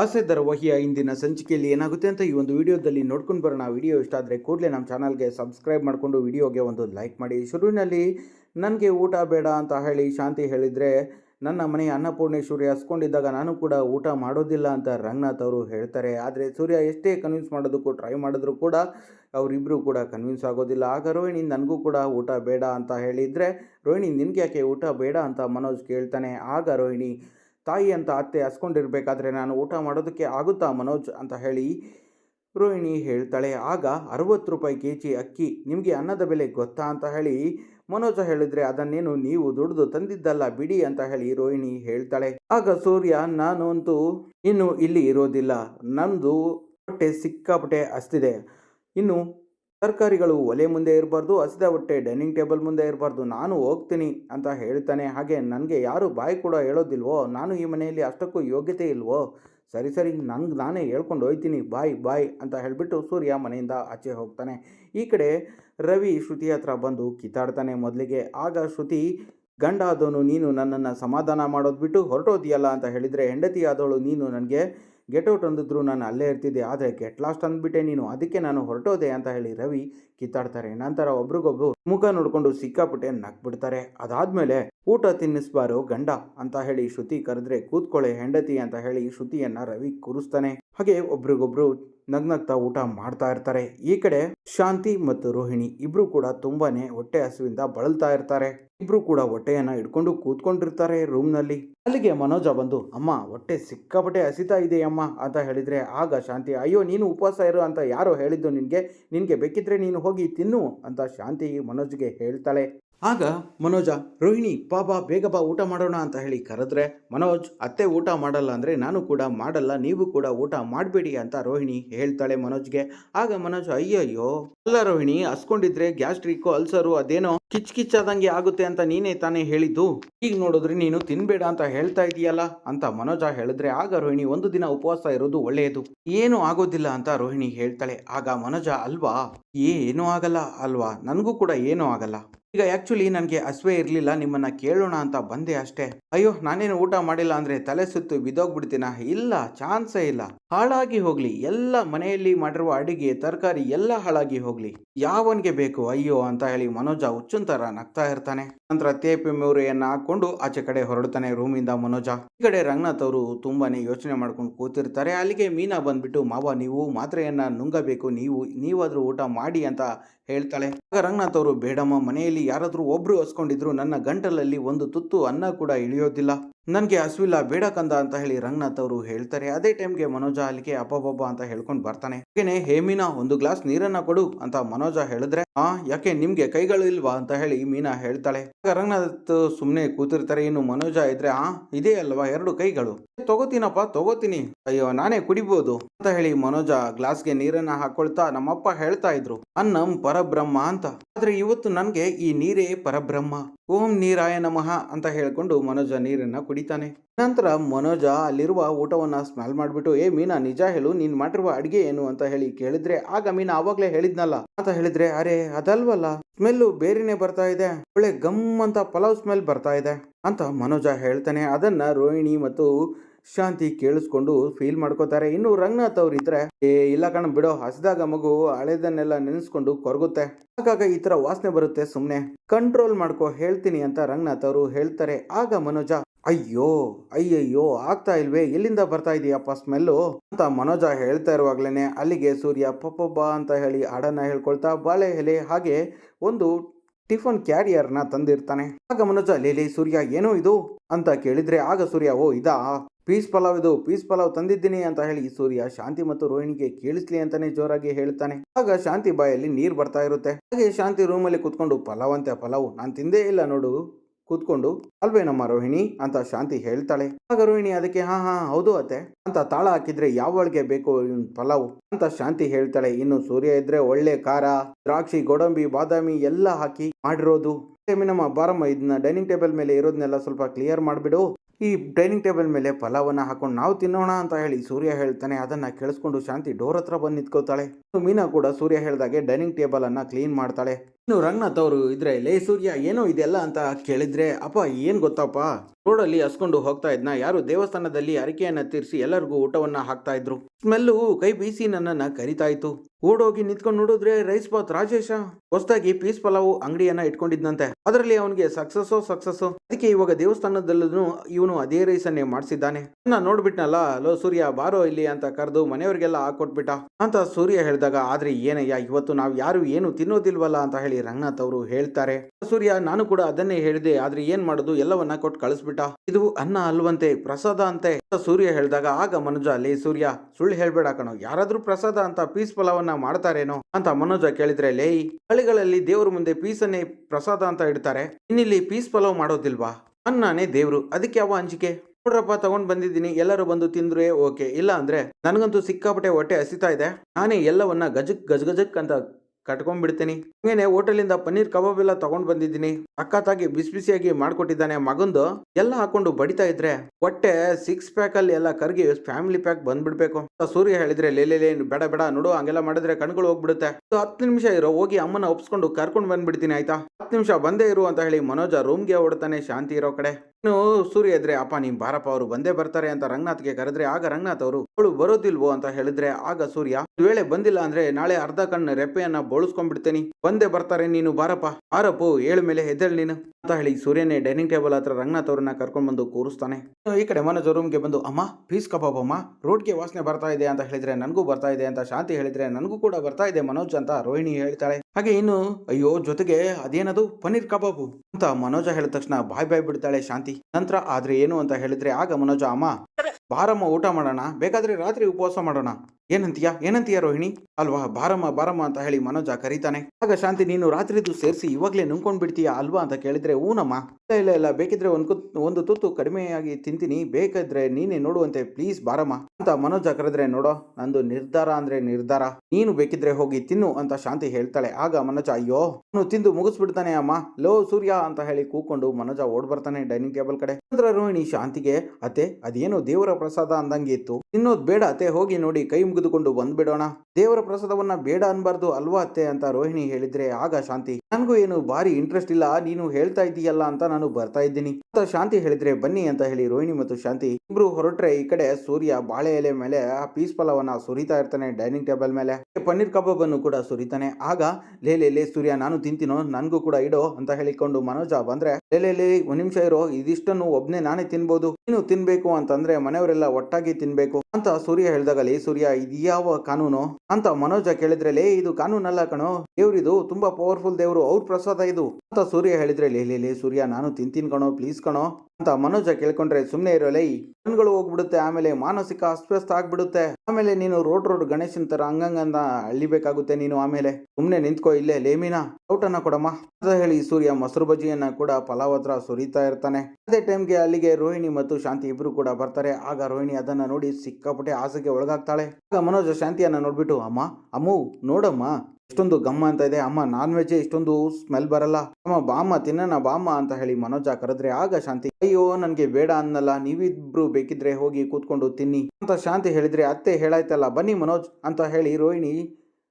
ಆಸೆ ವಹಿಯ ಇಂದಿನ ಸಂಚಿಕೆಯಲ್ಲಿ ಏನಾಗುತ್ತೆ ಅಂತ ಈ ಒಂದು ವಿಡಿಯೋದಲ್ಲಿ ನೋಡ್ಕೊಂಡು ಬರೋಣ. ವಿಡಿಯೋ ಇಷ್ಟ ಆದರೆ ಕೂಡಲೇ ನಮ್ಮ ಚಾನಲ್ಗೆ ಸಬ್ಸ್ಕ್ರೈಬ್ ಮಾಡಿಕೊಂಡು ವಿಡಿಯೋಗೆ ಒಂದು ಲೈಕ್ ಮಾಡಿ. ಶುರುವಿನಲ್ಲಿ ನನಗೆ ಊಟ ಬೇಡ ಅಂತ ಹೇಳಿ ಶಾಂತಿ ಹೇಳಿದರೆ ನನ್ನ ಮನೆಯ ಅನ್ನಪೂರ್ಣೇಶ್ವರಿ ಹಸ್ಕೊಂಡಿದ್ದಾಗ ನಾನು ಕೂಡ ಊಟ ಮಾಡೋದಿಲ್ಲ ಅಂತ ರಂಗನಾಥ್ ಅವರು ಹೇಳ್ತಾರೆ. ಆದರೆ ಸೂರ್ಯ ಎಷ್ಟೇ ಕನ್ವಿನ್ಸ್ ಮಾಡೋದಕ್ಕೂ ಟ್ರೈ ಮಾಡಿದ್ರು ಕೂಡ ಅವರಿಬ್ಬರು ಕೂಡ ಕನ್ವಿನ್ಸ್ ಆಗೋದಿಲ್ಲ. ಆಗ ರೋಹಿಣಿ ನನಗೂ ಕೂಡ ಊಟ ಬೇಡ ಅಂತ ಹೇಳಿದರೆ, ರೋಹಿಣಿ ನಿನಗೆ ಯಾಕೆ ಊಟ ಬೇಡ? ಅಂತ ಮನೋಜ್ ಕೇಳ್ತಾನೆ. ಆಗ ರೋಹಿಣಿ ತಾಯಿ ಅಂತ ಅತ್ತೆ ಹಸ್ಕೊಂಡಿರಬೇಕಾದ್ರೆ ನಾನು ಊಟ ಮಾಡೋದಕ್ಕೆ ಆಗುತ್ತಾ ಮನೋಜ್ ಅಂತ ಹೇಳಿ ರೋಹಿಣಿ ಹೇಳ್ತಾಳೆ, ಆಗ ಅರವತ್ತು ರೂಪಾಯಿ ಕೆ ಜಿ ಅಕ್ಕಿ ನಿಮಗೆ ಅನ್ನದ ಬೆಲೆ ಗೊತ್ತಾ? ಅಂತ ಹೇಳಿ ಮನೋಜ ಹೇಳಿದ್ರೆ, ಅದನ್ನೇನು ನೀವು ದುಡಿದು ತಂದಿದ್ದಲ್ಲ ಬಿಡಿ ಅಂತ ಹೇಳಿ ರೋಹಿಣಿ ಹೇಳ್ತಾಳೆ. ಆಗ ಸೂರ್ಯ, ನಾನಂತೂ ಇನ್ನು ಇಲ್ಲಿ ಇರೋದಿಲ್ಲ. ನಮ್ಮದು ಹೊಟ್ಟೆ ಸಿಕ್ಕಾಪಟ್ಟೆ ಅಸ್ತಿದೆ ಇನ್ನು ತರಕಾರಿಗಳು ಒಲೆ ಮುಂದೆ ಇರಬಾರ್ದು, ಹಸಿದ ಹೊಟ್ಟೆ ಡೈನಿಂಗ್ ಟೇಬಲ್ ಮುಂದೆ ಇರಬಾರ್ದು, ನಾನು ಹೋಗ್ತೀನಿ ಅಂತ ಹೇಳ್ತಾನೆ. ಹಾಗೆ ನನಗೆ ಯಾರು ಬಾಯಿ ಕೂಡ ಹೇಳೋದಿಲ್ವೋ, ನಾನು ಈ ಮನೆಯಲ್ಲಿ ಅಷ್ಟಕ್ಕೂ ಯೋಗ್ಯತೆ ಇಲ್ವೋ? ಸರಿ ಸರಿ ನನಗೆ ನಾನೇ ಹೇಳ್ಕೊಂಡು ಹೋಯ್ತೀನಿ, ಬಾಯ್ ಬಾಯ್ ಅಂತ ಹೇಳಿಬಿಟ್ಟು ಸೂರ್ಯ ಮನೆಯಿಂದ ಆಚೆ ಹೋಗ್ತಾನೆ. ಈ ಕಡೆ ರವಿ ಶ್ರುತಿ ಹತ್ರ ಬಂದು ಕಿತ್ತಾಡ್ತಾನೆ ಮೊದಲಿಗೆ. ಆಗ ಶ್ರುತಿ, ಗಂಡ ಆದವನು, ನೀನು ನನ್ನನ್ನು ಸಮಾಧಾನ ಮಾಡೋದು ಬಿಟ್ಟು ಹೊರಟೋದಿಯಲ್ಲ ಅಂತ ಹೇಳಿದರೆ, ಹೆಂಡತಿ ಆದವಳು, ನೀನು ನನಗೆ ಗೆಟ್ ಔಟ್ ಅಂದಿದ್ರು, ನಾನು ಅಲ್ಲೇ ಇರ್ತಿದ್ದೆ, ಆದರೆ ಗೆಟ್ ಲಾಸ್ಟ್ ಅಂದ್ಬಿಟ್ಟೆ ನೀನು, ಅದಕ್ಕೆ ನಾನು ಹೊರಟೋದೆ, ಅಂತ ಹೇಳಿ ರವಿ ಕಿತ್ತಾಡ್ತಾರೆ. ನಂತರ ಒಬ್ರಿಗೊಬ್ರು ಮುಖ ನೋಡಿಕೊಂಡು ಸಿಕ್ಕಾಪಟ್ಟೆ ನಕ್ಬಿಡ್ತಾರೆ ಅದಾದ್ಮೇಲೆ ಊಟ ತಿನ್ನಿಸ್ಬಾರೋ ಗಂಡ ಅಂತ ಹೇಳಿ ಶ್ರುತಿ ಕರೆದ್ರೆ, ಕೂತ್ಕೊಳ್ಳೆ ಹೆಂಡತಿ, ಅಂತ ಹೇಳಿ ಶ್ರುತಿಯನ್ನು ರವಿ ಕೂರಿಸ್ತಾನೆ. ಹಾಗೆ ಒಬ್ರಿಗೊಬ್ರು ನಗ್ನಗ್ತಾ ಊಟ ಮಾಡ್ತಾ ಇರ್ತಾರೆ. ಈ ಕಡೆ ಶಾಂತಿ ಮತ್ತು ರೋಹಿಣಿ ಇಬ್ರು ಕೂಡ ತುಂಬಾನೇ ಹೊಟ್ಟೆ ಹಸುವಿಂದ ಬಳಲ್ತಾ ಇರ್ತಾರೆ. ಇಬ್ರು ಕೂಡ ಹೊಟ್ಟೆಯನ್ನ ಹಿಡ್ಕೊಂಡು ಕೂತ್ಕೊಂಡಿರ್ತಾರೆ ರೂಮ್ನಲ್ಲಿ. ಅಲ್ಲಿಗೆ ಮನೋಜ ಬಂದು, ಅಮ್ಮ, ಹೊಟ್ಟೆ ಸಿಕ್ಕಾಪಟ್ಟೆ ಹಸಿತಾ ಇದೆ ಅಮ್ಮ ಅಂತ ಹೇಳಿದ್ರೆ, ಆಗ ಶಾಂತಿ, ಅಯ್ಯೋ, ನೀನು ಉಪವಾಸ ಇರು ಅಂತ ಯಾರೋ ಹೇಳಿದ್ದು ನಿನಗೆ ನಿನಗೆ ಬೇಕಿದ್ರೆ ನೀನು ಹೋಗಿ ತಿನ್ನು ಅಂತ ಶಾಂತಿ ಮನೋಜ್ಗೆ ಹೇಳ್ತಾಳೆ. ಆಗ ಮನೋಜ, ರೋಹಿಣಿ, ಬಾ ಬಾ, ಬೇಗ ಬಾ, ಊಟ ಮಾಡೋಣ ಅಂತ ಹೇಳಿ ಕರೆದ್ರೆ, ಮನೋಜ್, ಅತ್ತೆ ಊಟ ಮಾಡಲ್ಲ ಅಂದರೆ ನಾನು ಕೂಡ ಮಾಡಲ್ಲ, ನೀವು ಕೂಡ ಊಟ ಮಾಡಬೇಡಿ ಅಂತ ರೋಹಿಣಿ ಹೇಳ್ತಾಳೆ ಮನೋಜ್ಗೆ. ಆಗ ಮನೋಜ್, ಅಯ್ಯಯ್ಯೋ, ಅಲ್ಲ ರೋಹಿಣಿ, ಹಸ್ಕೊಂಡಿದ್ರೆ ಗ್ಯಾಸ್ಟ್ರಿಕ್ಕು ಅಲ್ಸರು, ಅದೇನೋ ಕಿಚ್ ಕಿಚ್ಚಾದಂಗೆ ಆಗುತ್ತೆ ಅಂತ ನೀನೇ ತಾನೇ ಹೇಳಿದ್ದು. ಈಗ ನೋಡಿದ್ರೆ ನೀನು ತಿನ್ಬೇಡ ಅಂತ ಹೇಳ್ತಾ ಇದೀಯಲ್ಲ ಅಂತ ಮನೋಜ ಹೇಳಿದ್ರೆ, ಆಗ ರೋಹಿಣಿ, ಒಂದು ದಿನ ಉಪವಾಸ ಇರೋದು ಒಳ್ಳೆಯದು. ಏನು ಆಗೋದಿಲ್ಲ ಅಂತ ರೋಹಿಣಿ ಹೇಳ್ತಾಳೆ. ಆಗ ಮನೋಜ, ಅಲ್ವಾ? ಏನೂ ಆಗಲ್ಲ, ಅಲ್ವಾ? ನನಗೂ ಕೂಡ ಏನೂ ಆಗಲ್ಲ. ಈಗ ಆ್ಯಕ್ಚುಲಿ ನನಗೆ ಹಸುವೆ ಇರಲಿಲ್ಲ, ನಿಮ್ಮನ್ನ ಕೇಳೋಣ ಅಂತ ಬಂದೆ ಅಷ್ಟೇ. ಅಯ್ಯೋ, ನಾನೇನು ಊಟ ಮಾಡಿಲ್ಲ ಅಂದ್ರೆ ತಲೆ ಸುತ್ತು ಬಿದ್ದೋಗ್ಬಿಡ್ತೀನ? ಇಲ್ಲ, ಚಾನ್ಸೇ ಇಲ್ಲ. ಹಾಳಾಗಿ ಹೋಗಲಿ, ಎಲ್ಲ ಮನೆಯಲ್ಲಿ ಮಾಡಿರುವ ಅಡಿಗೆ, ತರಕಾರಿ ಎಲ್ಲ ಹಾಳಾಗಿ ಹೋಗ್ಲಿ. ಯಾವನಿಗೆ ಬೇಕು, ಅಯ್ಯೋ ಅಂತ ಹೇಳಿ ಮನೋಜ ಹುಚ್ಚುಂತರ ನಗ್ತಾ ಇರ್ತಾನೆ. ನಂತರ ತೇಪೆ ಮೂರೆಯನ್ನು ಹಾಕೊಂಡು ಆಚೆ ಕಡೆ ಹೊರಡ್ತಾನೆ ರೂಮಿಂದ ಮನೋಜ. ಈ ಕಡೆ ರಂಗನಾಥ್ ಅವರು ತುಂಬಾನೇ ಯೋಚನೆ ಮಾಡ್ಕೊಂಡು ಕೂತಿರ್ತಾರೆ. ಅಲ್ಲಿಗೆ ಮೀನಾ ಬಂದ್ಬಿಟ್ಟು, ಮಾವ ನೀವು ಮಾತ್ರೆಯನ್ನ ನುಂಗಬೇಕು, ನೀವು, ನೀವಾದ್ರೂ ಊಟ ಮಾಡಿ ಅಂತ ಹೇಳ್ತಾಳೆ ಆಗ ರಂಗನಾಥ್ ಅವರು ಬೇಡಮ್ಮ, ಮನೆಯಲ್ಲಿ ಯಾರಾದರೂ ಒಬ್ಬರು ಹೊಸ್ಕೊಂಡಿದ್ರು ನನ್ನ ಗಂಟಲಲ್ಲಿ ಒಂದು ತುತ್ತು ಅನ್ನ ಕೂಡ ಇಳಿಯೋದಿಲ್ಲ. ನನಗೆ ಹಸುವಿಲ್ಲ ಬೇಡ ಕಂದ ಅಂತ ಹೇಳಿ ರಂಗನಾಥ್ ಅವರು ಹೇಳ್ತಾರೆ. ಅದೇ ಟೈಮ್ಗೆ ಮನೋಜ ಅಲ್ಲಿಗೆ ಅಬ್ಬಬ್ಬ ಅಂತ ಹೇಳ್ಕೊಂಡು ಬರ್ತಾನೆ. ಹಾಗೇನೆ ಹೇ ಮೀನಾ ಒಂದು ಗ್ಲಾಸ್ ನೀರನ್ನ ಕೊಡು ಅಂತ ಮನೋಜ ಹೇಳಿದ್ರೆ, ಆ, ಯಾಕೆ ನಿಮ್ಗೆ ಕೈಗಳು ಇಲ್ವಾ? ಅಂತ ಹೇಳಿ ಮೀನಾ ಹೇಳ್ತಾಳೆ. ರಂಗನಾಥ್ ಸುಮ್ನೆ ಕೂತಿರ್ತಾರೆ. ಇನ್ನು ಮನೋಜ ಇದ್ರೆ, ಆ, ಇದೇ ಅಲ್ವಾ? ಎರಡು ಕೈಗಳು. ತಗೋತೀನಪ್ಪ, ತಗೋತೀನಿ. ಅಯ್ಯೋ, ನಾನೇ ಕುಡಿಬಹುದು ಅಂತ ಹೇಳಿ ಮನೋಜ ಗ್ಲಾಸ್ಗೆ ನೀರನ್ನ ಹಾಕೊಳ್ತಾ ನಮ್ಮಪ್ಪ ಹೇಳ್ತಾ ಇದ್ರು, ಅನ್ನಂ ಪರಬ್ರಹ್ಮ ಅಂತ. ಆದ್ರೆ ಇವತ್ತು ನನ್ಗೆ ಈ ನೀರೇ ಪರಬ್ರಹ್ಮ. ಓಂ ನೀರಾಯ ನಮಃ ಅಂತ ಹೇಳ್ಕೊಂಡು ಮನೋಜ ನೀರನ್ನ ಕುಡಿತಾನೆ. ನಂತರ ಮನೋಜ ಅಲ್ಲಿರುವ ಊಟವನ್ನ ಸ್ಮೆಲ್ ಮಾಡಿಬಿಟ್ಟು, ಏ ಮೀನಾ, ನಿಜ ಹೇಳು, ನೀನ್ ಮಾಡಿರುವ ಅಡಿಗೆ ಏನು? ಅಂತ ಹೇಳಿ ಕೇಳಿದ್ರೆ, ಆಗ ಮೀನಾ ಅವಾಗ್ಲೇ ಹೇಳಿದ್ನಲ್ಲ. ಅಂತ ಹೇಳಿದ್ರೆ, ಅರೆ, ಅದಲ್ವಲ್ಲ, ಸ್ಮೆಲ್ಲು ಬೇರೆನೆ ಬರ್ತಾ ಇದೆ. ಒಳ್ಳೆ ಗಮ್ ಅಂತ ಪಲಾವ್ ಸ್ಮೆಲ್ ಬರ್ತಾ ಇದೆ. ಅಂತ ಮನೋಜ ಹೇಳ್ತಾನೆ. ಅದನ್ನ ರೋಹಿಣಿ ಮತ್ತು ಶಾಂತಿ ಕೇಳಿಸ್ಕೊಂಡು ಫೀಲ್ ಮಾಡ್ಕೋತಾರೆ. ಇನ್ನು ರಂಗನಾಥ್ ಅವ್ರು ಇದ್ರೆ, ಏ, ಇಲ್ಲ ಕಣ, ಬಿಡೋ. ಹಸಿದಾಗ ಮಗು ಹಳೆದನ್ನೆಲ್ಲ ನೆನೆಸ್ಕೊಂಡು ಕೊರಗುತ್ತೆ. ಆಗಾಗ ಈ ತರ ವಾಸನೆ ಬರುತ್ತೆ ಸುಮ್ನೆ. ಕಂಟ್ರೋಲ್ ಮಾಡ್ಕೋ, ಹೇಳ್ತೀನಿ ಅಂತ ರಂಗನಾಥ್ ಅವರು ಹೇಳ್ತಾರೆ. ಆಗ ಮನೋಜ, ಅಯ್ಯೋ, ಅಯ್ಯಯ್ಯೋ, ಆಗ್ತಾ ಇಲ್ವೇ? ಎಲ್ಲಿಂದ ಬರ್ತಾ ಇದೆಯಪ್ಪ ಸ್ಮೆಲ್ಲು ಅಂತ ಮನೋಜ ಹೇಳ್ತಾ ಇರುವಾಗ್ಲೇನೆ, ಅಲ್ಲಿಗೆ ಸೂರ್ಯ ಪಪ್ಪಬ್ಬ ಅಂತ ಹೇಳಿ ಹಾಡನ್ನ ಹೇಳ್ಕೊಳ್ತಾ ಬಾಳೆ ಎಲೆ ಹಾಗೆ ಒಂದು ಟಿಫನ್ ಕ್ಯಾರಿಯರ್ನ ತಂದಿರ್ತಾನೆ. ಆಗ ಮನೋಜ ಲೇಲಿ ಸೂರ್ಯ, ಏನೋ ಇದು? ಅಂತ ಕೇಳಿದ್ರೆ, ಆಗ ಸೂರ್ಯ, ಓ, ಇದಾ? ಪೀಸ್ ಪಲಾವ್ ಇದು, ಪೀಸ್ ಪಲಾವ್ ತಂದಿದ್ದೀನಿ ಅಂತ ಹೇಳಿ ಸೂರ್ಯ ಶಾಂತಿ ಮತ್ತು ರೋಹಿಣಿಗೆ ಕೇಳಿಸ್ಲಿ ಅಂತಾನೆ ಜೋರಾಗಿ ಹೇಳ್ತಾನೆ. ಆಗ ಶಾಂತಿ ಬಾಯಲ್ಲಿ ನೀರ್ ಬರ್ತಾ ಇರುತ್ತೆ. ಹಾಗೆ ಶಾಂತಿ ರೂಮಲ್ಲಿ ಕುತ್ಕೊಂಡು ಪಲಾವ್ ಅಂತೆ ಪಲಾವ್ ನಾನು ತಿಂದೇ ಇಲ್ಲ ನೋಡು, ಕೂತ್ಕೊಂಡು ಅಲ್ವೇನಮ್ಮ ರೋಹಿಣಿ ಅಂತ ಶಾಂತಿ ಹೇಳ್ತಾಳೆ. ಆಗ ರೋಹಿಣಿ ಅದಕ್ಕೆ, ಹಾ ಹಾ, ಹೌದು ಅತ್ತೆ. ಅಂತ ತಾಳ ಹಾಕಿದ್ರೆ ಯಾವಳಿಗೆ ಬೇಕು ಪಲಾವ್? ಅಂತ ಶಾಂತಿ ಹೇಳ್ತಾಳೆ. ಇನ್ನು ಸೂರ್ಯ ಇದ್ರೆ ಒಳ್ಳೆ ಖಾರ, ದ್ರಾಕ್ಷಿ, ಗೋಡಂಬಿ, ಬಾದಾಮಿ ಎಲ್ಲ ಹಾಕಿ ಮಾಡಿರೋದು. ನಮ್ಮ ಬಾರಮ್ಮ, ಇದನ್ನ ಡೈನಿಂಗ್ ಟೇಬಲ್ ಮೇಲೆ ಇರೋದನ್ನೆಲ್ಲ ಸ್ವಲ್ಪ ಕ್ಲಿಯರ್ ಮಾಡಿಬಿಡು. ಈ ಡೈನಿಂಗ್ ಟೇಬಲ್ ಮೇಲೆ ಪಲಾವನ್ನ ಹಾಕೊಂಡು ನಾವು ತಿನ್ನೋಣ ಅಂತ ಹೇಳಿ ಸೂರ್ಯ ಹೇಳ್ತಾನೆ, ಅದನ್ನ ಕೇಳಿಸ್ಕೊಂಡು ಶಾಂತಿ ಡೋರ್ ಹತ್ರ ಬಂದು ನಿಂತ್ಕೋತಾಳೆ ಮೀನಾ ಕೂಡ ಸೂರ್ಯ ಹೇಳ್ದಾಗೆ ಡೈನಿಂಗ್ ಟೇಬಲ್ ಅನ್ನ ಕ್ಲೀನ್ ಮಾಡ್ತಾಳೆ. ಇನ್ನು ರಂಗನಾಥ್ ಅವರು ಇದ್ರೆ, ಲೇ ಸೂರ್ಯ, ಏನೋ ಇದೆಲ್ಲ ಅಂತ ಕೇಳಿದ್ರೆ, ಅಪ್ಪ, ಏನ್ ಗೊತ್ತಪ್ಪ? ರೋಡಲ್ಲಿ ಹಸ್ಕೊಂಡು ಹೋಗ್ತಾ ಇದ್ನ. ಯಾರು ದೇವಸ್ಥಾನದಲ್ಲಿ ಅರಿಕೆಯನ್ನ ತೀರಿಸಿ ಎಲ್ಲರಿಗೂ ಊಟವನ್ನ ಹಾಕ್ತಾ ಇದ್ರು. ಸ್ಮೆಲ್ಲು, ಕೈ ಬೀಸಿ ನನ್ನನ್ನ ಕರಿತಾ ಇತ್ತು. ಓಡೋಗಿ ನಿಂತ್ಕೊಂಡು ನೋಡಿದ್ರೆ ರೈಸ್ ಬಾತ್ ರಾಜೇಶ. ಹೊಸದಾಗಿ ಪೀಸ್ ಪಲಾವು ಅಂಗಡಿಯನ್ನ ಇಟ್ಕೊಂಡಿದ್ನಂತೆ. ಅದರಲ್ಲಿ ಅವನಿಗೆ ಸಕ್ಸಸ್ ಸಕ್ಸಸ್ ಅದಕ್ಕೆ ಇವಾಗ ದೇವಸ್ಥಾನದಲ್ಲೂ ಇವನು ಅದೇ ರೈಸ್ ಅನ್ನೇ ಮಾಡಿಸಿದ್ದಾನೆ. ನನ್ನ ನೋಡ್ಬಿಟ್ನಲ್ಲ, ಲೋ ಸೂರ್ಯ, ಬಾರೋ ಇಲ್ಲಿ ಅಂತ ಕರೆದು ಮನೆಯವರಿಗೆಲ್ಲ ಹಾಕೊಟ್ಬಿಟ್ಟ. ಅಂತ ಸೂರ್ಯ ಹೇಳಿದಾಗ, ಆದ್ರೆ ಏನಯ್ಯ, ಇವತ್ತು ನಾವು ಯಾರು ಏನು ತಿನ್ನೋದಿಲ್ವಲ್ಲ ಅಂತ ಹೇಳಿ ರಂಗನಾಥ್ ಅವರು ಹೇಳ್ತಾರೆ, ಸೂರ್ಯ, ನಾನು ಕೂಡ ಅದನ್ನೇ ಹೇಳಿದೆ, ಆದ್ರೆ ಏನ್ ಮಾಡೋದು? ಎಲ್ಲವನ್ನ ಕೊಟ್ಟು ಕಳಿಸ್ಬಿಟ್ಟ. ಇದು ಅನ್ನ ಅಲ್ವಂತೆ, ಪ್ರಸಾದ ಅಂತೆ. ಸೂರ್ಯ ಹೇಳಿದಾಗ, ಆಗ ಮನುಜ ಅಲ್ಲಿ, ಸೂರ್ಯ, ಸುಳ್ಳು ಹೇಳ್ಬೇಡ ಕಣೋ. ಯಾರಾದ್ರೂ ಪ್ರಸಾದ ಅಂತ ಪೀಸ್ ಪಲಾವನ್ನ ಮಾಡ್ತಾರೇನೋ? ಅಂತ ಮನೋಜ ಕೇಳಿದ್ರೆ ಲೇಯ್ ಹಳ್ಳಿಗಳಲ್ಲಿ ದೇವ್ರ ಮುಂದೆ ಪೀಸನ್ನೇ ಪ್ರಸಾದ ಅಂತ ಇಡ್ತಾರೆ. ಇನ್ನಿಲ್ಲಿ ಪೀಸ್ ಪಲಾವ್ ಮಾಡೋದಿಲ್ವಾ? ಅನ್ನನೇ ದೇವ್ರು. ಅದಕ್ಕೆ ಯಾವ ಅಂಜಿಕೆ? ನೋಡ್ರಪ್ಪ, ತಗೊಂಡ್ ಬಂದಿದ್ದೀನಿ. ಎಲ್ಲರೂ ಬಂದು ತಿಂದ್ರೆ ಓಕೆ. ಇಲ್ಲ ಅಂದ್ರೆ ನನಗಂತೂ ಸಿಕ್ಕಾಪಟ್ಟೆ ಹೊಟ್ಟೆ ಹಸಿತಾ ಇದೆ. ನಾನೇ ಎಲ್ಲವನ್ನ ಗಜಕ್ ಗಜ್ ಗಜಕ್ ಅಂತ ಕಟ್ಕೊಂಡ್ಬಿಡ್ತೀನಿ. ಹಂಗೇನೆ ಹೋಟೆಲಿಂದ ಪನ್ನೀರ್ ಕಬಾಬ್ ಎಲ್ಲ ತಗೊಂಡ್ ಬಂದಿದ್ದೀನಿ. ಅಕ್ಕತ್ತಾಗಿ ಬಿಸಿ ಬಿಸಿಯಾಗಿ ಮಾಡ್ಕೊಟ್ಟಿದ್ದಾನೆ. ಮಗಂದು ಎಲ್ಲ ಹಾಕೊಂಡು ಬಡಿತಾ ಇದ್ರೆ ಹೊಟ್ಟೆ ಸಿಕ್ಸ್ ಪ್ಯಾಕ್ ಅಲ್ಲಿ ಎಲ್ಲ ಕರ್ಗಿ ಫ್ಯಾಮಿಲಿ ಪ್ಯಾಕ್ ಬಂದ್ಬಿಡ್ಬೇಕು. ಸೂರ್ಯ ಹೇಳಿದ್ರೆ ಲೇ ಲೇ ಲೇ, ಬೇಡ ಬೇಡ ನೋಡು ಹಂಗೆಲ್ಲ ಮಾಡಿದ್ರೆ ಕಣ್ಗಳು ಹೋಗ್ಬಿಡುತ್ತೆ. ಇದು ಹತ್ತು ನಿಮಿಷ ಇರೋ ಹೋಗಿ ಅಮ್ಮನ ಒಪ್ಸ್ಕೊಂಡು ಕರ್ಕೊಂಡು ಬಂದ್ಬಿಡ್ತೀನಿ ಆಯ್ತಾ? ಹತ್ತು ನಿಮಿಷ ಬಂದೇ ಇರು ಅಂತ ಹೇಳಿ ಮನೋಜ ರೂಮ್ಗೆ ಓಡ್ತಾನೆ ಶಾಂತಿ ಇರೋ ಕಡೆ. ಇನ್ನು ಸೂರ್ಯ ಇದ್ರೆ ಅಪ್ಪ ನೀನ್ ಬಾರಪ್ಪ ಅವರು ಬಂದೇ ಬರ್ತಾರೆ ಅಂತ ರಂಗನಾಥ್ಗೆ ಕರೆದ್ರೆ ಆಗ ರಂಗನಾಥ್ ಅವರು ಅವಳು ಬರೋದಿಲ್ವೋ? ಅಂತ ಹೇಳಿದ್ರೆ ಆಗ ಸೂರ್ಯ ವೇಳೆ ಬಂದಿಲ್ಲ ಅಂದ್ರೆ ನಾಳೆ ಅರ್ಧ ಕಣ್ಣು ರೆಪ್ಪೆಯನ್ನ ಬೋಳಿಸ್ಕೊಂಡ್ಬಿಡ್ತೀನಿ ಒಂದೇ ಬರ್ತಾರೆ, ನೀನು ಬಾರಪ್ಪ. ಆರಪ್ಪು, ಏಳು ಮೇಲೆ ಹೆದಳ್ ನೀನು. ಅಂತ ಹೇಳಿ ಸೂರ್ಯನೇ ಡೈನಿಂಗ್ ಟೇಬಲ್ ಹತ್ರ ರಂಗನಾಥ್ ಅವ್ರನ್ನ ಕರ್ಕೊಂಡ್ ಬಂದು ಕೂರಿಸ್ತಾನೆ. ಈ ಕಡೆ ಮನೋಜ್ ರೂಮ್ಗೆ ಬಂದು, ಅಮ್ಮ ಪೀಸ್ ಕಬಾಬ್ ಅಮ್ಮ, ರೋಡ್ಗೆ ವಾಸನೆ ಬರ್ತಾ ಇದೆ ಅಂತ ಹೇಳಿದ್ರೆ ನನಗೂ ಬರ್ತಾ ಇದೆ ಅಂತ ಶಾಂತಿ ಹೇಳಿದ್ರೆ ನನಗೂ ಕೂಡ ಬರ್ತಾ ಇದೆ ಮನೋಜ್ ಅಂತ ರೋಹಿಣಿ ಹೇಳ್ತಾಳೆ. ಹಾಗೆ ಇನ್ನು, ಅಯ್ಯೋ, ಜೊತೆಗೆ ಅದೇನದು? ಪನ್ನೀರ್ ಕಬಾಬು ಅಂತ ಮನೋಜ ಹೇಳಿದ ತಕ್ಷಣ ಬಾಯ್ ಬಾಯ್ ಬಿಡ್ತಾಳೆ ಶಾಂತಿ. ನಂತರ ಆದ್ರೆ ಏನು? ಅಂತ ಹೇಳಿದ್ರೆ, ಆಗ ಮನೋಜ, ಅಮ್ಮ, ಬಾರಮ್ಮ, ಊಟ ಮಾಡೋಣ. ಬೇಕಾದ್ರೆ ರಾತ್ರಿ ಉಪವಾಸ ಮಾಡೋಣ. ಏನಂತೀಯ? ಏನಂತೀಯ ರೋಹಿಣಿ? ಅಲ್ವಾ? ಬಾರಮ್ಮ ಬಾರಮ್ಮ ಅಂತ ಹೇಳಿ ಮನೋಜ ಕರೀತಾನೆ. ಆಗ ಶಾಂತಿ, ನೀನು ರಾತ್ರಿದು ಸೇರಿಸಿ ಇವಾಗ್ಲೇ ನುಂಗ್ಕೊಂಡ್ ಬಿಡ್ತೀಯಾ ಅಲ್ವಾ ಅಂತ ಕೇಳಿದ್ರೆ ಊನಮ್ಮ. ಇಲ್ಲ ಇಲ್ಲ ಇಲ್ಲ. ಬೇಕಿದ್ರೆ ಒಂದು ಒಂದು ತುತ್ತು ಕಡಿಮೆಯಾಗಿ ತಿಂತೀನಿ. ಬೇಕಾದ್ರೆ ನೀನೇ ನೋಡುವಂತೆ ಪ್ಲೀಸ್ ಬಾರಮ್ಮ ಅಂತ ಮನೋಜ ಕರೆದ್ರೆ ನೋಡೋ, ನಂದು ನಿರ್ಧಾರ ಅಂದ್ರೆ ನಿರ್ಧಾರ. ನೀನು ಬೇಕಿದ್ರೆ ಹೋಗಿ ತಿನ್ನು ಅಂತ ಶಾಂತಿ ಹೇಳ್ತಾಳೆ. ಆಗ ಮನೋಜ, ಅಯ್ಯೋ ನಾನು ತಿಂದು ಮುಗಿಸ್ಬಿಡ್ತಾನೆ ಅಮ್ಮ. ಲೋ, ಸೂರ್ಯ ಅಂತ ಹೇಳಿ ಕೂಕೊಂಡು ಮನೋಜ ಓಡ್ ಬರ್ತಾನೆ ಡೈನಿಂಗ್ ಟೇಬಲ್ ಕಡೆ. ನಂತರ ರೋಹಿಣಿ, ಶಾಂತಿಗೆ, ಅತ್ತೆ, ಅದೇನೋ ದೇವರ ಪ್ರಸಾದ ಅಂದಂಗೆ ಇತ್ತು. ತಿನ್ನೋದ್ ಬೇಡ, ಅತ್ತೆ, ಹೋಗಿ ನೋಡಿ, ಕೈ ಮುಗಿದುಕೊಂಡು ಬಂದ್ಬಿಡೋಣ. ದೇವರ ಪ್ರಸಾದವನ್ನ ಬೇಡ ಅನ್ಬಾರ್ದು ಅಲ್ವಾ ಅತ್ತೆ ಅಂತ ರೋಹಿಣಿ ಹೇಳಿದ್ರೆ ಆಗ ಶಾಂತಿ, ನನಗೂ ಏನು ಭಾರಿ ಇಂಟ್ರೆಸ್ಟ್ ಇಲ್ಲ, ನೀನು ಹೇಳ್ತಾ ಇದೀಯಲ್ಲ ಅಂತ ನಾನು ಬರ್ತಾ ಇದ್ದೀನಿ. ಅಂತ ಶಾಂತಿ ಹೇಳಿದ್ರೆ ಬನ್ನಿ ಅಂತ ಹೇಳಿ ರೋಹಿಣಿ ಮತ್ತು ಶಾಂತಿ ಇಬ್ರು ಹೊರಟ್ರೆ ಈ ಕಡೆ ಸೂರ್ಯ ಬಾಳೆ ಎಲೆ ಮೇಲೆ ಆ ಪೀಸ್ ಫಲವನ್ನ ಸುರಿತಾ ಇರ್ತಾನೆ ಡೈನಿಂಗ್ ಟೇಬಲ್ ಮೇಲೆ. ಪನ್ನೀರ್ ಕಬಾಬ್ ಅನ್ನು ಕೂಡ ಸುರಿತಾನೆ. ಆಗ, ಲೇ ಲೇ ಸೂರ್ಯ, ನಾನು ತಿಂತೀನೋ? ನನ್ಗೂ ಕೂಡ ಇಡೋ? ಅಂತ ಹೇಳಿಕೊಂಡು ಮನೋಜ ಬಂದ್ರೆ, ಲೇ ಲೇ ಒಂದ್ ನಿಮಿಷ ಇರೋ, ಇದಿಷ್ಟನ್ನು ಒಬ್ನೇ ನಾನೇ ತಿನ್ಬೋದು. ನೀನು ತಿನ್ಬೇಕು ಅಂತಂದ್ರೆ ಮನೆಯವರೆಲ್ಲ ಒಟ್ಟಾಗಿ ತಿನ್ಬೇಕು. ಅಂತ ಸೂರ್ಯ ಹೇಳ್ದಾಗ ಲೇ ಇದ್ಯಾವ ಕಾನೂನು? ಅಂತ ಮನೋಜ ಕೇಳಿದ್ರಲ್ಲಿ, ಇದು ಕಾನೂನಲ್ಲ ಕಣೋ. ದೇವ್ರಿದು ತುಂಬಾ ಪವರ್ಫುಲ್ ದೇವ್ರು ಅವ್ರ ಪ್ರಸಾದ ಇದು. ಅಂತ ಸೂರ್ಯ ಹೇಳಿದ್ರೆ ಲೇ ಲೇ ಸೂರ್ಯ, ನಾನು ತಿಂತೀನಿ ಕಣೋ ಪ್ಲೀಸ್ ಕಣೋ. ಅಂತ ಮನೋಜ ಕೇಳ್ಕೊಂಡ್ರೆ ಸುಮ್ಮನೆ ಇರೋ ಲೈ ಕಣ್ಗಳು ಹೋಗ್ಬಿಡುತ್ತೆ, ಆಮೇಲೆ ಮಾನಸಿಕ ಅಸ್ವಸ್ಥ ಆಗ್ಬಿಡುತ್ತೆ. ಆಮೇಲೆ ನೀನು ರೋಡ್ ರೋಡ್ ಗಣೇಶನ್ ತರ ಹಂಗಂಗಂದ ಅಳ್ಳಿಬೇಕಾಗುತ್ತೆ ನೀನು ಆಮೇಲೆ. ಸುಮ್ನೆ ನಿಂತ್ಕೋ ಇಲ್ಲೇ, ಲೇಮಿನ, ಔಟನ್ನ ಕೊಡಮ್ಮ. ಅಂತ ಹೇಳಿ ಸೂರ್ಯ ಮೊಸರು ಬಜ್ಜಿಯನ್ನ ಕೂಡ ಪಲಾವ್ ಹತ್ರ ಸುರಿತಾ ಇರ್ತಾನೆ. ಅದೇ ಟೈಮ್ಗೆ ಅಲ್ಲಿಗೆ ರೋಹಿಣಿ ಮತ್ತು ಶಾಂತಿ ಇಬ್ರು ಕೂಡ ಬರ್ತಾರೆ. ಆಗ ರೋಹಿಣಿ ಅದನ್ನ ನೋಡಿ ಸಿಕ್ಕಾಪಟ್ಟೆ ಆಸೆಗೆ ಒಳಗಾಗ್ತಾಳೆ. ಆಗ ಮನೋಜ ಶಾಂತಿಯನ್ನ ನೋಡ್ಬಿಟ್ಟು, ಅಮ್ಮ, ಅಮ್ಮು, ನೋಡಮ್ಮ. ಇಷ್ಟೊಂದು ಗಮ್ಮ ಅಂತ ಇದೆ. ಅಮ್ಮ ನಾನ್ ವೆಜ್ ಇಷ್ಟೊಂದು ಸ್ಮೆಲ್ ಬರಲ್ಲ. ಅಮ್ಮ, ಬಾಮ್ಮ, ತಿನ್ನೋಣ, ಬಾಮ್ಮ ಅಂತ ಹೇಳಿ ಮನೋಜ ಕರೆದ್ರೆ ಆಗ ಶಾಂತಿ, ಅಯ್ಯೋ, ನನಗೆ ಬೇಡ ಅನ್ನಲ್ಲ. ನೀವಿಬ್ರು ಬೇಕಿದ್ರೆ ಹೋಗಿ ಕೂತ್ಕೊಂಡು ತಿನ್ನಿ. ಅಂತ ಶಾಂತಿ ಹೇಳಿದ್ರೆ, ಅತ್ತೆ ಹೇಳಾಯ್ತಲ್ಲ, ಬನ್ನಿ ಮನೋಜ್ ಅಂತ ಹೇಳಿ ರೋಹಿಣಿ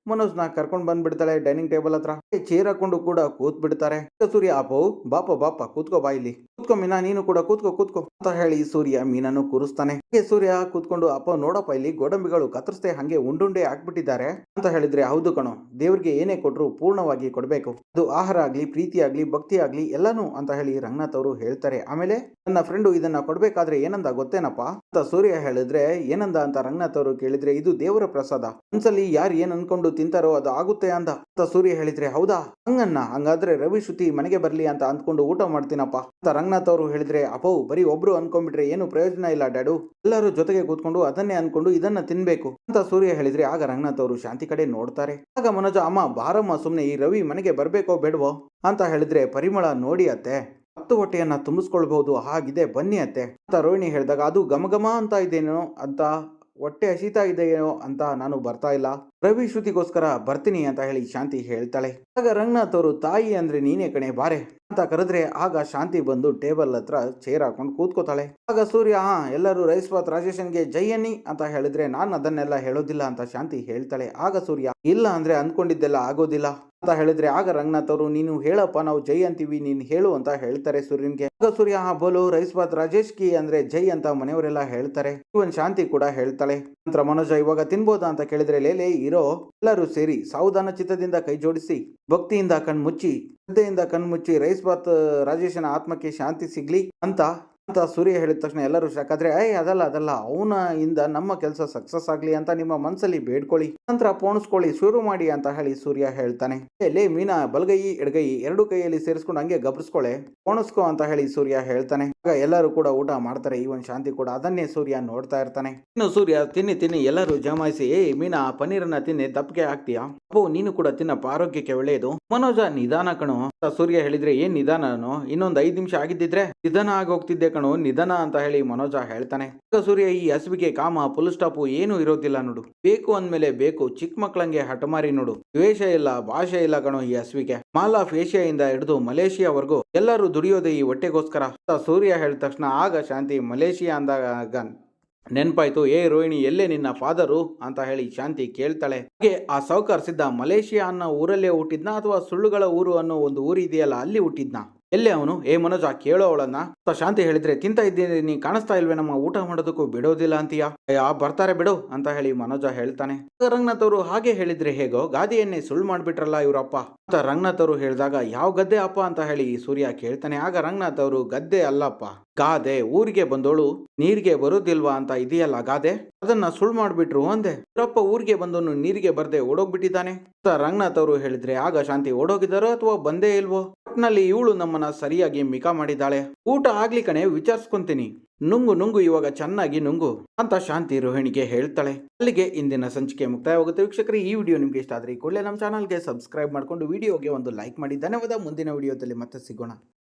ಮನೋಜ್ನ ಕರ್ಕೊಂಡ್ ಬಂದ್ಬಿಡ್ತಾಳೆ ಡೈನಿಂಗ್ ಟೇಬಲ್ ಹತ್ರ. ಚೇರ್ ಹಾಕೊಂಡು ಕೂಡ ಕೂತ್ ಬಿಡ್ತಾರೆ ಸೂರ್ಯ, ಅಪ್ಪೋ, ಬಾಪ ಬಾಪ, ಕೂತ್ಕೋ ಬಾ ಇಲ್ಲಿ. ಕೂತ್ಕೋ ಮೀನಾ, ನೀನು ಕೂಡ ಕೂತ್ಕೋ ಕೂತ್ಕೋ ಅಂತ ಹೇಳಿ ಸೂರ್ಯ ಮೀನನ್ನು ಕೂರಿಸ್ತಾನೆ. ಸೂರ್ಯ ಕೂತ್ಕೊಂಡು, ಅಪ್ಪ, ನೋಡಪ್ಪ, ಇಲ್ಲಿ ಗೋಡಂಬಿಗಳು ಕತ್ತರಿಸದೆ, ಹಂಗೆ ಉಂಡುಂಡೆ ಹಾಕ್ಬಿಟ್ಟಿದ್ದಾರೆ ಅಂತ ಹೇಳಿದ್ರೆ, ಹೌದು ಕಣೋ, ದೇವ್ರಿಗೆ ಏನೇ ಕೊಟ್ಟರು ಪೂರ್ಣವಾಗಿ ಕೊಡ್ಬೇಕು. ಅದು ಆಹಾರ ಆಗ್ಲಿ, ಪ್ರೀತಿ ಆಗ್ಲಿ, ಭಕ್ತಿ ಆಗ್ಲಿ, ಎಲ್ಲಾನು ಅಂತ ಹೇಳಿ ರಂಗನಾಥ್ ಅವರು ಹೇಳ್ತಾರೆ. ಆಮೇಲೆ, ನನ್ನ ಫ್ರೆಂಡು ಇದನ್ನ ಕೊಡ್ಬೇಕಾದ್ರೆ ಏನಂದ, ಗೊತ್ತೇನಪ್ಪ? ಅಂತ ಸೂರ್ಯ ಹೇಳಿದ್ರೆ, ಏನಂದ? ಅಂತ ರಂಗನಾಥ್ ಅವರು ಕೇಳಿದ್ರೆ, ಇದು ದೇವರ ಪ್ರಸಾದ. ಒಂದ್ಸಲಿ ಯಾರು ಏನ್ ಅನ್ಕೊಂಡು ತಿಂತಾರೋ ಅದು ಆಗುತ್ತೆ ಅಂದ. ಅಂತ ಸೂರ್ಯ ಹೇಳಿದ್ರೆ, ಹೌದಾ? ಹಂಗನ್ನ, ಹಂಗಾದ್ರೆ ರವಿ ಶ್ರುತಿ ಮನೆಗೆ ಬರ್ಲಿ ಅಂತ ಅಂದ್ಕೊಂಡು ಊಟ ಮಾಡ್ತೀನಪ್ಪ. ಅಂತ ರಂಗನಾಥ್ ಅವರು ಹೇಳಿದ್ರೆ ಅಪೌ ಬರೀ ಒಬ್ರು ಅನ್ಕೊಂಡ್ಬಿಟ್ರೆ ಏನು ಪ್ರಯೋಜನ ಇಲ್ಲ ಡ್ಯಾಡು. ಎಲ್ಲರೂ ಜೊತೆಗೆ ಕೂತ್ಕೊಂಡು ಅದನ್ನೇ ಅನ್ಕೊಂಡು ಇದನ್ನ ತಿನ್ಬೇಕು. ಅಂತ ಸೂರ್ಯ ಹೇಳಿದ್ರೆ, ಆಗ ರಂಗನಾಥ್ ಅವರು ಶಾಂತಿ ಕಡೆ ನೋಡ್ತಾರೆ. ಆಗ ಮನೋಜ, ಅಮ್ಮ, ಬಾರಮ್ಮ, ಸುಮ್ನೆ ಈ ರವಿ ಮನೆಗೆ ಬರ್ಬೇಕೋ ಬೇಡವೋ? ಅಂತ ಹೇಳಿದ್ರೆ, ಪರಿಮಳ, ನೋಡಿ ಅತ್ತೆ. ಹತ್ತು ಹೊಟ್ಟೆಯನ್ನ ತುಂಬಿಸ್ಕೊಳ್ಬಹುದು, ಹಾಗಿದೆ, ಬನ್ನಿ ಅತ್ತೆ. ಅಂತ ರೋಹಿಣಿ ಹೇಳಿದಾಗ, ಅದು ಘಮ ಅಂತ ಇದೇನೋ ಅಂತ, ಹೊಟ್ಟೆ ಹಸಿತಾ ಇದೆಯೋ ಅಂತ ನಾನು ಬರ್ತಾ ಇಲ್ಲ. ರವಿ ಶ್ರುತಿಗೋಸ್ಕರ ಬರ್ತೀನಿ ಅಂತ ಹೇಳಿ ಶಾಂತಿ ಹೇಳ್ತಾಳೆ. ಆಗ ರಂಗನಾಥ್ ಅವರು, ತಾಯಿ ಅಂದ್ರೆ ನೀನೇ ಕಣೆ, ಬಾರೆ. ಅಂತ ಕರೆದ್ರೆ ಆಗ ಶಾಂತಿ ಬಂದು ಟೇಬಲ್ ಹತ್ರ ಚೇರ್ ಹಾಕೊಂಡು ಕೂತ್ಕೋತಾಳೆ. ಆಗ ಸೂರ್ಯ, ಹಾ, ಎಲ್ಲರೂ ರೈಸ್ ಬಾತ್ ರಾಜೇಶನ್ಗೆ ಜೈ ಅನ್ನಿ ಅಂತ ಹೇಳಿದ್ರೆ ನಾನು ಅದನ್ನೆಲ್ಲ ಹೇಳೋದಿಲ್ಲ ಅಂತ ಶಾಂತಿ ಹೇಳ್ತಾಳೆ. ಆಗ ಸೂರ್ಯ, ಇಲ್ಲ ಅಂದ್ರೆ ಅಂದ್ಕೊಂಡಿದ್ದೆಲ್ಲ ಆಗೋದಿಲ್ಲ ಅಂತ ಹೇಳಿದ್ರೆ ಆಗ ರಂಗನಾಥ್ ಅವರು, ನೀನು ಹೇಳಪ್ಪ, ನಾವು ಜೈ ಅಂತೀವಿ, ನೀನು ಹೇಳು ಅಂತ ಹೇಳ್ತಾರೆ ಸೂರ್ಯನ್ಗೆ. ಆಗ ಸೂರ್ಯ, ಹಾ, ಬೋಲು, ರೈಸ್ ಬಾತ್ ರಾಜೇಶ್ ಕಿ ಅಂದ್ರೆ ಜೈ ಅಂತ ಮನೆಯವರೆಲ್ಲ ಹೇಳ್ತಾರೆ. ಇವನ್ ಶಾಂತಿ ಕೂಡ ಹೇಳ್ತಾಳೆ. ನಂತರ ಮನೋಜ, ಇವಾಗ ತಿನ್ಬೋದಾ? ಅಂತ ಕೇಳಿದ್ರೆ ಲೇಲೆ ಇರೋ. ಎಲ್ಲರೂ ಸೇರಿ ಸಾವಧಾನ ಚಿತ್ತದಿಂದ ಕೈ ಜೋಡಿಸಿ, ಭಕ್ತಿಯಿಂದ ಕಣ್ಮುಚ್ಚಿ, ಶ್ರದ್ಧೆಯಿಂದ ಕಣ್ಮುಚ್ಚಿ ರೈಸ್ ಬಾತ್ ರಾಜೇಶನ ಆತ್ಮಕ್ಕೆ ಶಾಂತಿ ಸಿಗ್ಲಿ ಅಂತ ಅಂತ ಸೂರ್ಯ ಹೇಳಿದ ತಕ್ಷಣ ಎಲ್ಲರೂ ಶಾಕಾದ್ರೆ ಐ ಅದಲ್ಲ ಅದಲ್ಲ ಅವನ ಇಂದ ನಮ್ಮ ಕೆಲಸ ಸಕ್ಸಸ್ ಆಗಲಿ ಅಂತ ನಿಮ್ಮ ಮನಸ್ಸಲ್ಲಿ ಬೇಡ್ಕೊಳ್ಳಿ. ನಂತರ ಪೋಣಿಸ್ಕೊಳ್ಳಿ ಶುರು ಮಾಡಿ ಅಂತ ಹೇಳಿ ಸೂರ್ಯ ಹೇಳ್ತಾನೆ. "ಏ, ಲೇ ಮೀನಾ ಬಲಗೈ ಎಡಗೈ ಎರಡು ಕೈಯಲ್ಲಿ ಸೇರಿಸ್ಕೊಂಡು ಹಂಗೆ ಗಬ್ರಿಸ್ಕೊಳೆ. ಪೋಣಿಸ್ಕೊ ಅಂತ ಹೇಳಿ ಸೂರ್ಯ ಹೇಳ್ತಾನೆ. ಆಗ ಎಲ್ಲರೂ ಕೂಡ ಊಟ ಮಾಡ್ತಾರೆ ಈ ಒಂದು ಶಾಂತಿ ಕೂಡ ಅದನ್ನೇ ಸೂರ್ಯ ನೋಡ್ತಾ ಇರ್ತಾನೆ. ಇನ್ನು ಸೂರ್ಯ ತಿನ್ನಿ ತಿನ್ನಿ ಎಲ್ಲರೂ ಜಮಾಯಿಸಿ. ಏ ಮೀನಾ ಪನ್ನೀರನ್ನ ತಿನ್ನಿ ದಪ್ಪಿಗೆ ಆಗ್ತೀಯಾ ಅಪ್ಪು ನೀನು ಕೂಡ ತಿನ್ನಪ್ಪ ಆರೋಗ್ಯಕ್ಕೆ ಒಳ್ಳೆಯದು ಮನೋಜ ನಿಧಾನ ಕಣು. ಸೂರ್ಯ ಹೇಳಿದ್ರೆ ಏನ್ ನಿಧಾನನು? ಇನ್ನೊಂದು ಐದು ನಿಮಿಷ ಆಗಿದ್ದಿದ್ರೆ ನಿಧಾನ ಆಗೋಗ್ತಿದ್ದೆ ಕಣೋ, ನಿಧನ ಅಂತ ಹೇಳಿ ಮನೋಜ ಹೇಳ್ತಾನೆ. ಸೂರ್ಯ ಈ ಹಸುವಿಗೆ ಕಾಮ ಫುಲ್ ಸ್ಟಾಪು ಏನು ಇರೋದಿಲ್ಲ ನೋಡು. ಬೇಕು ಅಂದ್ಮೇಲೆ ಬೇಕು, ಚಿಕ್ಕ ಮಕ್ಳಂಗೆ ಹಠಮಾರಿ ನೋಡು. ದ್ವೇಷ ಇಲ್ಲ, ಭಾಷೆ ಇಲ್ಲ ಕಣೋ ಈ ಹಸುವಿಗೆ. ಮಾಲ್ ಆಫ್ ಏಷ್ಯಾದಿಂದ ಹಿಡಿದು ಮಲೇಷಿಯಾವರೆಗೂ ಎಲ್ಲರೂ ದುಡಿಯೋದೆ ಈ ಹೊಟ್ಟೆಗೋಸ್ಕರ ಸೂರ್ಯ ಹೇಳಿದ ತಕ್ಷಣ ಆಗ ಶಾಂತಿ ಮಲೇಷಿಯಾ ಅಂದಾಗ ನೆನ್ಪಾಯ್ತು, ಏ ರೋಹಿಣಿ, ಎಲ್ಲೇ ನಿನ್ನ ಫಾದರು? ಅಂತ ಹೇಳಿ ಶಾಂತಿ ಕೇಳ್ತಾಳೆ. ಹಾಗೆ ಆ ಸಾವುಕಾರ್ ಸಿದ್ಧ ಮಲೇಷಿಯಾ ಅನ್ನೋ ಊರಲ್ಲೇ ಹುಟ್ಟಿದ್ನ ಅಥವಾ ಸುಳ್ಳುಗಳ ಊರು ಅನ್ನೋ ಒಂದು ಊರಿದೆಯಲ್ಲ ಅಲ್ಲಿ ಹುಟ್ಟಿದ್ನ? ಎಲ್ಲೇ ಅವನು? ಏ ಮನೋಜ, ಕೇಳೋ ಅವಳನ್ನ. ಶಾಂತಿ ಹೇಳಿದ್ರೆ, ತಿಂತ ಇದ್ದೀನಿ ನೀ ಕಾಣಿಸ್ತಾ ಇಲ್ವೇ? ನಮ್ಮ ಊಟ ಮಾಡೋದಕ್ಕೂ ಬಿಡೋದಿಲ್ಲ ಅಂತೀಯಾ? ಅಯ್ಯ ಬರ್ತಾರೆ ಬಿಡು, ಅಂತ ಹೇಳಿ ಮನೋಜ ಹೇಳ್ತಾನೆ. ರಂಗನಾಥ್ ಅವರು ಹಾಗೆ ಹೇಳಿದ್ರೆ ಹೇಗೋ, ಗಾದಿಯನ್ನೇ ಸುಳ್ಳು ಮಾಡ್ಬಿಟ್ರಲ್ಲ ಇವರಪ್ಪ. ಅಂತ ರಂಗನಾಥ್ ಅವರು ಹೇಳಿದಾಗ, ಯಾವ ಗದ್ದೆ ಅಪ್ಪ? ಅಂತ ಹೇಳಿ ಸೂರ್ಯ ಕೇಳ್ತಾನೆ. ಆಗ ರಂಗನಾಥ್ ಅವರು, ಗದ್ದೆ ಅಲ್ಲಪ್ಪ. ಗಾದೆ, ಊರಿಗೆ ಬಂದೋಳು. ನೀರಿಗೆ ಬರೋದಿಲ್ವಾ ಅಂತ ಇದೆಯಲ್ಲ ಗಾದೆ? ಅದನ್ನ ಸುಳ್ಳು ಮಾಡ್ಬಿಟ್ರು ಅಂದೆ. ಇವರಪ್ಪ ಊರಿಗೆ ಬಂದವನು ನೀರಿಗೆ ಬರ್ದೆ ಓಡೋಗ್ಬಿಟ್ಟಿದ್ದಾನೆ. ಅಂತ ರಂಗನಾಥ್ ಅವರು ಹೇಳಿದ್ರೆ, ಆಗ ಶಾಂತಿ ಓಡೋಗಿದ್ದಾರೋ ಅಥವಾ ಬಂದೇ ಇಲ್ವೋ? ಒಟ್ನಲ್ಲಿ ಇವಳು ನಮ್ಮನ್ನ ಸರಿಯಾಗಿ ಮಿಕ ಮಾಡಿದ್ದಾಳೆ. ಊಟ ಆಗ್ಲಿ ಕಣೆ, ವಿಚಾರಿಸ್ಕೊಂತೀನಿ. ನುಂಗು ನುಂಗು, ಇವಾಗ ಚೆನ್ನಾಗಿ ನುಂಗು ಅಂತ ಶಾಂತಿ ರೋಹಿಣಿಗೆ ಹೇಳ್ತಾಳೆ. ಅಲ್ಲಿಗೆ ಇಂದಿನ ಸಂಚಿಕೆ ಮುಕ್ತಾಯವಾಗುತ್ತೆ. ವೀಕ್ಷಕರೇ, ಈ ವಿಡಿಯೋ ನಿಮ್ಗೆ ಇಷ್ಟ ಆದ್ರೆ ಕೂಡಲೇ ನಮ್ಮ ಚಾನಲ್ಗೆ ಸಬ್ಸ್ಕ್ರೈಬ್ ಮಾಡ್ಕೊಂಡು, ವಿಡಿಯೋಗೆ ಒಂದು ಲೈಕ್ ಮಾಡಿ. ಧನ್ಯವಾದ. ಮುಂದಿನ ವಿಡಿಯೋದಲ್ಲಿ ಮತ್ತೆ ಸಿಗೋಣ.